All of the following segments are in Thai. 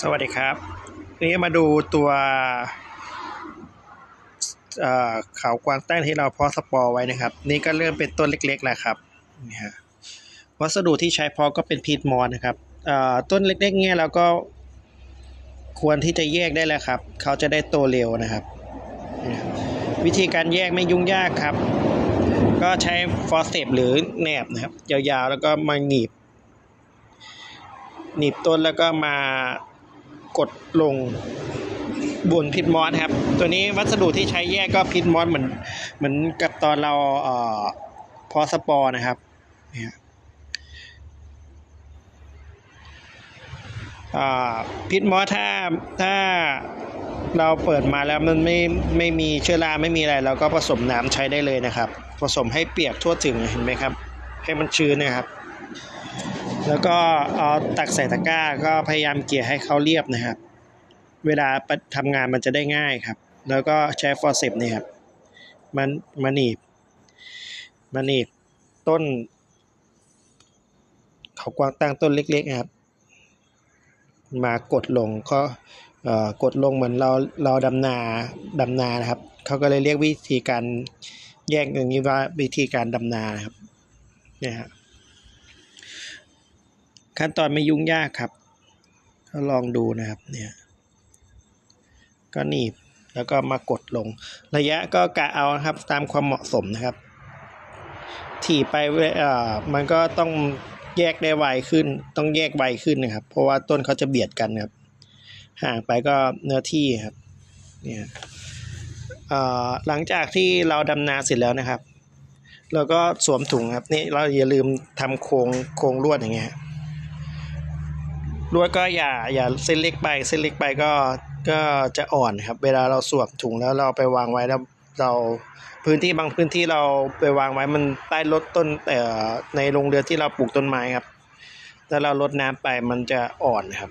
สวัสดีครับวันนี้มาดูตัวเอ่อเขากวางตั้งที่เราเพาะสปอร์ไว้นะครับ นี่ก็เริ่มเป็นต้นเล็กๆแล้วครับนี่ฮะวัสดุที่ใช้เพาะก็เป็นพีทมอนนะครับต้นเล็กๆเนี่ยเราก็ควรที่จะแยกได้แล้วครับ เขาจะได้โตเร็วนะครับ วิธีการแยกไม่ยุ่งยากครับ ก็ใช้ฟอสเซปหรือแหนบนะครับ ยาวๆแล้วก็มาหนีบหนีบต้นแล้วก็มา กดลงบนพิทมอสครับ ตัวนี้วัสดุที่ใช้แยกก็พิทมอสเหมือนเหมือนกับตอนเราเอ่อพอสปอร์นะครับเนี่ยพิทมอสถ้าถ้าเราเปิดมาแล้วมันไม่ไม่มีเชื้อราไม่มีอะไรเราก็ผสมน้ำใช้ได้เลยนะครับ ผสมให้เปียกทั่วถึงเห็นไหมครับ ให้มันชื้นนะครับ แล้วก็เอาตักใส่ตะกร้าก็พยายามเกลี่ยให้เขาเรียบนะครับ เวลาทำงานมันจะได้ง่ายครับ แล้วก็ใช้ฟอร์เซปเนี่ยครับมันมาหนีบมาหนีบต้น เขากวางตั้งต้นเล็กๆนะครับ มากดลงก็กดลงเหมือนเราเราดำนาดำนานะครับเขาก็เลยเรียกวิธีการแยกอย่างนี้ว่าวิธีการดำนานะครับเนี่ยครับ ขั้นตอนไม่ยุ่งยากครับก็ลองดูนะครับเนี่ยก็หนีบแล้วก็มากดลง ระยะก็กะเอานะครับตามความเหมาะสมนะครับ ถี่ไปเอ่อมันก็ต้องแยกได้ไวขึ้น ต้องแยกไวขึ้นนะครับ เพราะว่าต้นเขาจะเบียดกันครับ ห่างไปก็เนื้อที่ครับเนี่ยเอ่อหลังจากที่เราดำนาเสร็จแล้วนะครับ เราก็สวมถุงครับนี่เราอย่าลืมทำโครงโครงลวดอย่างเงี้ย ลวดก็อย่าอย่าเส้นเล็กไปเส้นเล็กไปก็ก็จะอ่อนครับ เวลาเราสวมถุงแล้วเราไปวางไว้แล้วเราพื้นที่บางพื้นที่เราไปวางไว้มันใต้รถต้นแต่ในโรงเรือนที่เราปลูกต้นไม้ครับแล้วเราลดน้ำไปมันจะอ่อนครับ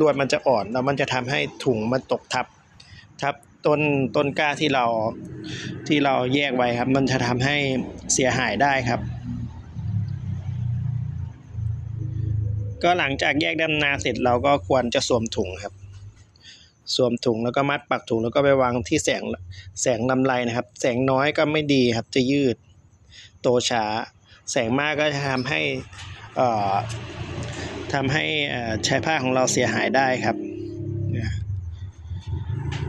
ลวดมันจะอ่อนแล้วมันจะทำให้ถุงมันตกทับทับต้นต้นกล้าที่เราที่เราแยกไว้ครับ มันจะทำให้เสียหายได้ครับ ก็หลังจากแยกดำนาเสร็จเราก็ควรจะสวมถุงครับ สวมถุงแล้วก็มัดปักถุงแล้วก็ไปวางที่แสงแสงลำไรนะครับ แสงน้อยก็ไม่ดีครับจะยืด โตช้า แสงมากก็จะทำให้เอ่อทำให้เอ่อใช้ผ้าของเราเสียหายได้ครับเนี่ย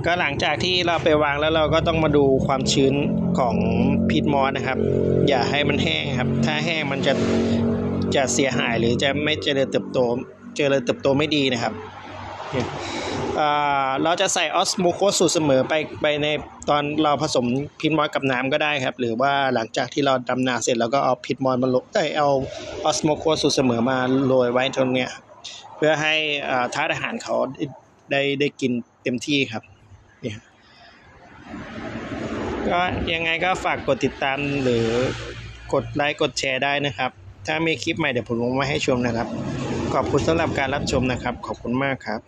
ก็หลังจากที่เราไปวางแล้วเราก็ต้องมาดูความชื้นของพีทมอสนะครับ อย่าให้มันแห้งครับ ถ้าแห้งมันจะ จะเสียหายหรือจะไม่เจริญเติบโต เจริญเติบโตไม่ดีนะครับเราจะใส่ออสโมโคสสูตรเสมอไปไปในตอนเราผสมพิษมอสกับน้ำก็ได้ครับ หรือว่าหลังจากที่เราดำนาเสร็จแล้วก็เอาพิษมอสมาลงเอ้ยเอาออสโมโคสสูตรเสมอมาโรยไว้ตรงเนี้ยเพื่อให้อ่าธาตุอาหารเขาได้ได้กินเต็มที่ครับนี่ก็ยังไงก็ฝากกดติดตามหรือกดไลค์กดแชร์ได้นะครับ ถ้ามีคลิปใหม่เดี๋ยวผมลงมาให้ชมนะครับ ขอบคุณสำหรับการรับชมนะครับ ขอบคุณมากครับ